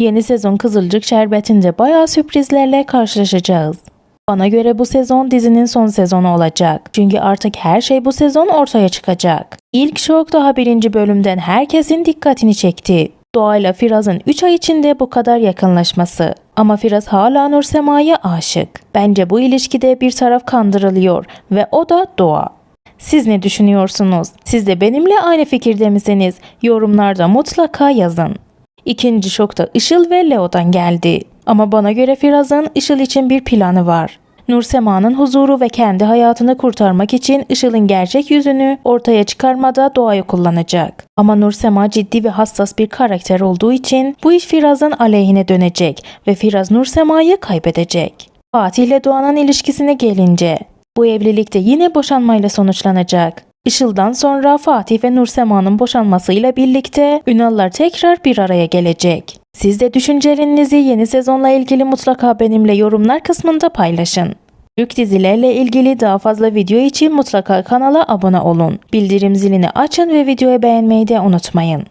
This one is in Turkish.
Yeni sezon Kızılcık Şerbeti'nde bayağı sürprizlerle karşılaşacağız. Bana göre bu sezon dizinin son sezonu olacak. Çünkü artık her şey bu sezon ortaya çıkacak. İlk şok daha birinci bölümden herkesin dikkatini çekti. Doğa ile Firaz'ın 3 ay içinde bu kadar yakınlaşması. Ama Firaz hala Nursema'ya aşık. Bence bu ilişkide bir taraf kandırılıyor ve o da Doğa. Siz ne düşünüyorsunuz? Siz de benimle aynı fikirde misiniz? Yorumlarda mutlaka yazın. İkinci şok da Işıl ve Leo'dan geldi. Ama bana göre Firaz'ın Işıl için bir planı var. Nursema'nın huzuru ve kendi hayatını kurtarmak için Işıl'ın gerçek yüzünü ortaya çıkarmada doğayı kullanacak. Ama Nursema ciddi ve hassas bir karakter olduğu için bu iş Firaz'ın aleyhine dönecek ve Firaz Nursema'yı kaybedecek. Fatih ile Doğan'ın ilişkisine gelince bu evlilik de yine boşanmayla sonuçlanacak. Işıl'dan sonra Fatih ve Nursema'nın boşanmasıyla birlikte Ünallar tekrar bir araya gelecek. Siz de düşüncelerinizi yeni sezonla ilgili mutlaka benimle yorumlar kısmında paylaşın. Türk dizilerle ilgili daha fazla video için mutlaka kanala abone olun. Bildirim zilini açın ve videoyu beğenmeyi de unutmayın.